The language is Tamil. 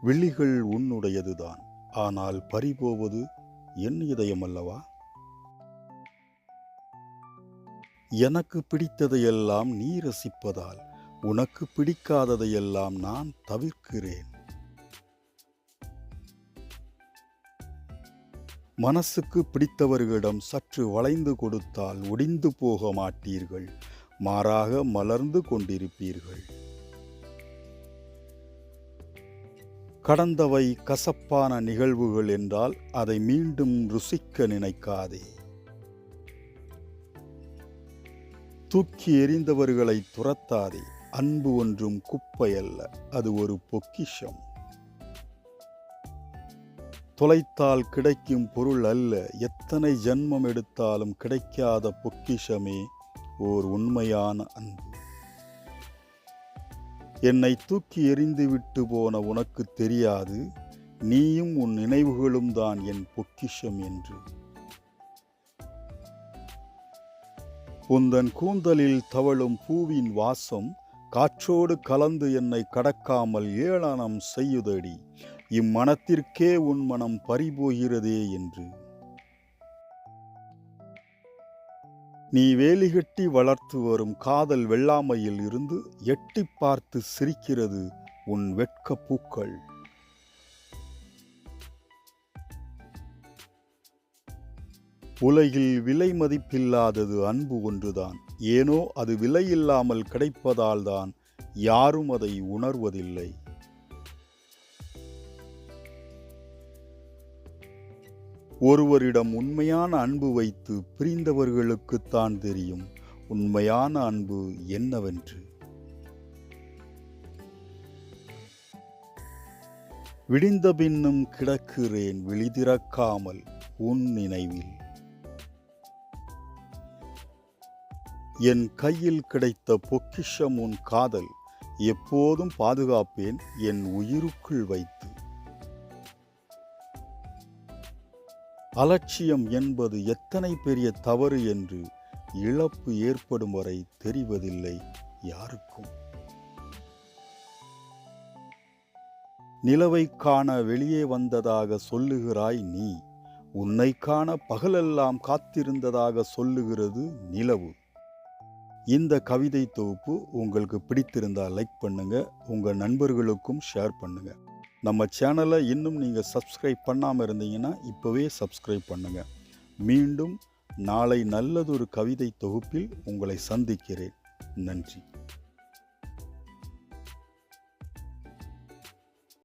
விழிகள் உன்னுடையதுதான். ஆனால் பறிபோவது என் இதயம் அல்லவா எனக்கு பிடித்ததையெல்லாம் நீ ரசிப்பதால் உனக்கு பிடிக்காததையெல்லாம் நான் தவிர்க்கிறேன். மனசுக்கு பிடித்தவர்களிடம் சற்று வளைந்து கொடுத்தால் ஒடிந்து போக மாட்டீர்கள் மாறாக மலர்ந்து கொண்டிருப்பீர்கள். கடந்தவை கசப்பான நிகழ்வுகள் என்றால் அதை மீண்டும் ருசிக்க நினைக்காதே. தூக்கி எறிந்தவர்களை துரத்தாதே. அன்பு ஒன்றும் குப்பை அல்ல அது ஒரு பொக்கிஷம். தொலைத்தால் கிடைக்கும் பொருள் அல்ல. எத்தனை ஜென்மம் எடுத்தாலும் கிடைக்காத பொக்கிஷமே ஓர் உண்மையான அன்பு. என்னை தூக்கி எறிந்து விட்டு போன உனக்கு தெரியாது. நீயும் உன் நினைவுகளும் தான் என் பொக்கிஷம் என்று. உந்தன் கூந்தலில் தவழும் பூவின் வாசம் காற்றோடு கலந்து என்னை கடக்காமல் ஏளனம் செய்யுதடி. இம்மனத்திற்கே உன் மனம் பறிபோகிறதே என்று. நீ வேலிகட்டி வளர்த்து வரும் காதல் வெள்ளாமையில் இருந்து எட்டி பார்த்து சிரிக்கிறது உன் வெட்க பூக்கள். உலகில் விலை மதிப்பில்லாதது அன்பு ஒன்றுதான். ஏனோ அது விலையில்லாமல் கிடைப்பதால்தான் யாரும் அதை உணர்வதில்லை. ஒருவரிடம் உண்மையான அன்பு வைத்து பிரிந்தவர்களுக்குத்தான் தெரியும் உண்மையான அன்பு என்னவென்று. விடிந்த பின்னும் கிடக்கிறேன் விழிதிறக்காமல் உன் நினைவில். என் கையில் கிடைத்த பொக்கிஷம் உன் காதல் எப்போதும் பாதுகாப்பேன் என் உயிருக்குள் வைத்து. அலட்சியம் என்பது எத்தனை பெரிய தவறு என்று இழப்பு ஏற்படும் வரை தெரிவதில்லை யாருக்கும். நிலவை காண வெளியே வந்ததாக சொல்லுகிறாய் நீ. உன்னை காண பகலெல்லாம் காத்திருந்ததாக சொல்லுகிறது நிலவு. இந்த கவிதை தொகுப்பு உங்களுக்கு பிடித்திருந்தால் லைக் பண்ணுங்க உங்கள் நண்பர்களுக்கும் ஷேர் பண்ணுங்கள் நம்ம சேனலை இன்னும் நீங்கள் சப்ஸ்கிரைப் பண்ணாமல் இருந்தீங்கன்னா இப்போவே சப்ஸ்கிரைப் பண்ணுங்கள் மீண்டும் நாளை நல்லதொரு கவிதை தொகுப்பில் உங்களை சந்திக்கிறேன். நன்றி.